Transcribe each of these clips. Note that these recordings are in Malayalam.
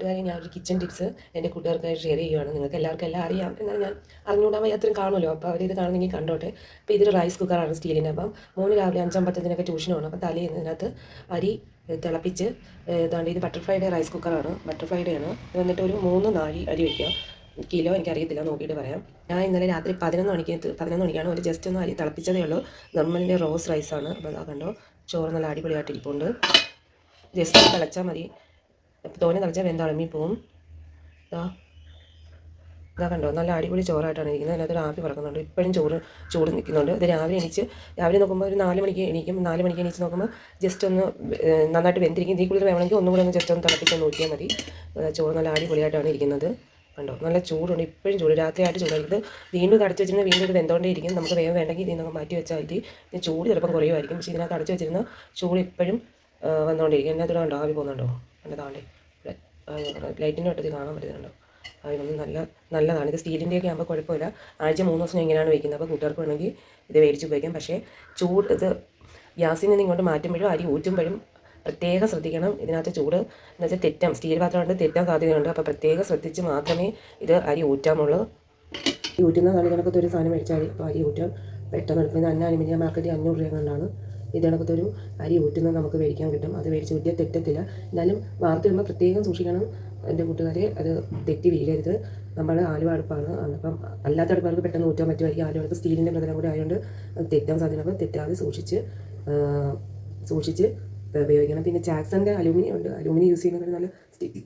കൂട്ടുകാരെ ഞാൻ ഒരു കിച്ചൺ ടിപ്സ് എന്റെ കൂട്ടുകാർക്കായി ഷെയർ ചെയ്യുകയാണ് നിങ്ങൾക്ക് എല്ലാവർക്കും എല്ലാം അറിയാം. എന്നാൽ ഞാൻ അറിഞ്ഞുകൂടാൻ വയ്യാത്തരും കാണുമല്ലോ. അപ്പോൾ അവരിത് കാണുന്നെങ്കിൽ കണ്ടോട്ടെ. അപ്പോൾ ഇതൊരു റൈസ് കുക്കറാണ് സ്റ്റീലിന്റെ. അപ്പം മൂന്ന് രാവിലെ അഞ്ചമ്പത്തഞ്ചിനൊക്കെ ട്യൂഷനാണ് അപ്പോൾ തലേന്ന് ഇതിനകത്ത് അരി തിളപ്പിച്ച് ഇതാണ്ട് ഇത് ബട്ടർഫ്ലൈയുടെ റൈസ് കുക്കറാണ് ബട്ടർഫ്ലൈയുടെ ആണ്. ഇത് വന്നിട്ട് ഒരു മൂന്ന് നാഴി അരി വയ്ക്കുക കിലോ എനിക്കറിയത്തില്ല നോക്കിയിട്ട് പറയാം. ഞാൻ ഇന്നലെ രാത്രി പതിനൊന്ന് മണിക്ക് പതിനൊന്ന് മണിക്കാണ് ഒരു ജസ്റ്റ് ഒന്ന് അരി തിളപ്പിച്ചതേ ഉള്ളൂ. നിർമ്മലിന്റെ റോസ് റൈസാണ് അപ്പോൾ അതാ കണ്ടോ. ചോറ് നല്ല അടിപൊളിയായിട്ട് ഇരിപ്പുണ്ട്. ജസ്റ്റ് തിളച്ചാൽ മതി. തോനെ തിളച്ചാൽ വെന്തളമ്മി പോവും. ഇതാ ഇതാ കണ്ടോ? നല്ല അടിപൊളി ചോറായിട്ടാണ് ഇരിക്കുന്നത്. അതിനകത്തൊരു ആപ്പി പറക്കുന്നുണ്ട് ഇപ്പോഴും ചോറ് ചൂട് നിൽക്കുന്നുണ്ട്. ഇത് രാവിലെ എണീച്ച് രാവിലെ നോക്കുമ്പോൾ ഒരു നാല് മണിക്ക് എണീക്കും. നാല് മണിക്ക് എണീച്ച് നോക്കുമ്പോൾ ജസ്റ്റ് ഒന്ന് നന്നായിട്ട് വെന്തിരിക്കും. ഇതിൽ കൂടുതൽ വേണമെങ്കിൽ ഒന്നും കൂടെ ഒന്ന് ജസ്റ്റ് ഒന്ന് തിളപ്പിച്ച് നോക്കിയാൽ മതി. ചോറ് നല്ല അടിപൊളിയായിട്ടാണ് ഇരിക്കുന്നത്. കണ്ടോ? നല്ല ചൂടുണ്ട്. ഇപ്പോഴും ചൂട്. രാത്രിയായിട്ട് ചൂടായിരിക്കും. ഇത് വീണ്ടും അടച്ചു വെച്ചിരുന്ന വീണ്ടും ഇത് വെന്തോണ്ടേ ഇരിക്കും. നമുക്ക് വേഗം വേണ്ടെങ്കിൽ ഇതിൽ നമുക്ക് മാറ്റി വെച്ചാൽ മതി. ചൂട് ചിലപ്പം കുറയുമായിരിക്കും. പക്ഷേ ഇതിനകത്ത് അടച്ചു വെച്ചിരുന്ന ചൂട് ഇപ്പോഴും വന്നുകൊണ്ടിരിക്കും അതിനകത്ത് കണ്ടോ? ആവി പോകുന്നുണ്ടോ? കണ്ടോ താണ്ടേ ലൈറ്റിന്റെ വട്ടത്തിൽ കാണാൻ പറ്റുന്നുണ്ടോ. വന്ന് നല്ല നല്ലതാണ്. ഇത് സ്റ്റീലിന്റെയൊക്കെ ആകുമ്പോൾ കുഴപ്പമില്ല. ആഴ്ച മൂന്ന് ദിവസം എങ്ങനെയാണ് വയ്ക്കുന്നത് അപ്പോൾ കൂട്ടുകാർക്ക് വേണമെങ്കിൽ ഇത് മേടിച്ച് ഉപയോഗിക്കാം. പക്ഷേ ചൂട് ഇത് ഗ്യാസിൽ നിന്ന് ഇങ്ങോട്ട് മാറ്റുമ്പോഴും അരി ഊറ്റുമ്പോഴും പ്രത്യേകം ശ്രദ്ധിക്കണം. ഇതിനകത്ത് ചൂട് എന്ന് വെച്ചാൽ തെറ്റാം. സ്റ്റീൽ പാത്രമുണ്ട് തെറ്റാൻ സാധ്യതയുണ്ട്. അപ്പോൾ പ്രത്യേകം ശ്രദ്ധിച്ച് മാത്രമേ ഇത് അരി ഊറ്റാമുള്ളൂ ഊറ്റുന്ന കണക്കത്തെ ഒരു സാധനം മേടിച്ചാൽ ഇപ്പോൾ അരി ഊറ്റാൻ പെട്ടെന്ന് എടുക്കുന്നത് അന്ന അലുമിനിയം മാർക്കറ്റ് അഞ്ഞൂറ് രൂപ കൊണ്ടാണ് ഇത് കണക്കത്തെ ഒരു അരി ഊറ്റുന്നത് നമുക്ക് മേടിക്കാൻ കിട്ടും. അത് മേടിച്ച് ഊറ്റിയാൽ തെറ്റത്തില്ല. എന്നാലും വാർത്ത വരുമ്പോൾ പ്രത്യേകം സൂക്ഷിക്കണം. എന്റെ കൂട്ടുകാരെ അത് തെറ്റി വീഴരുത്. നമ്മൾ ആലുവ അടുപ്പാണ്. അപ്പം അല്ലാത്ത അടുപ്പാർക്ക് പെട്ടെന്ന് ഊറ്റാൻ പറ്റുമായിരിക്കും ആലുവ അടുപ്പ് സ്റ്റീലിന്റെ പ്രതലം കൂടി ആയതുകൊണ്ട് അത് തെറ്റാൻ സാധ്യത അപ്പോൾ തെറ്റാതെ സൂക്ഷിച്ച് സൂക്ഷിച്ച് ഉപയോഗിക്കണം. പിന്നെ ചാക്സന്റെ അലൂമിനിയം ഉണ്ട്. അലൂമിനിയം യൂസ് ചെയ്യുന്നത് നല്ല സ്റ്റീൽ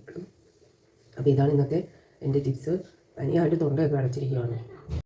അപ്പോൾ ഇതാണ് ഇന്നത്തെ എന്റെ ടിപ്സ് പനിയായിട്ട് തൊണ്ടയൊക്കെ അടച്ചിരിക്കുകയാണ്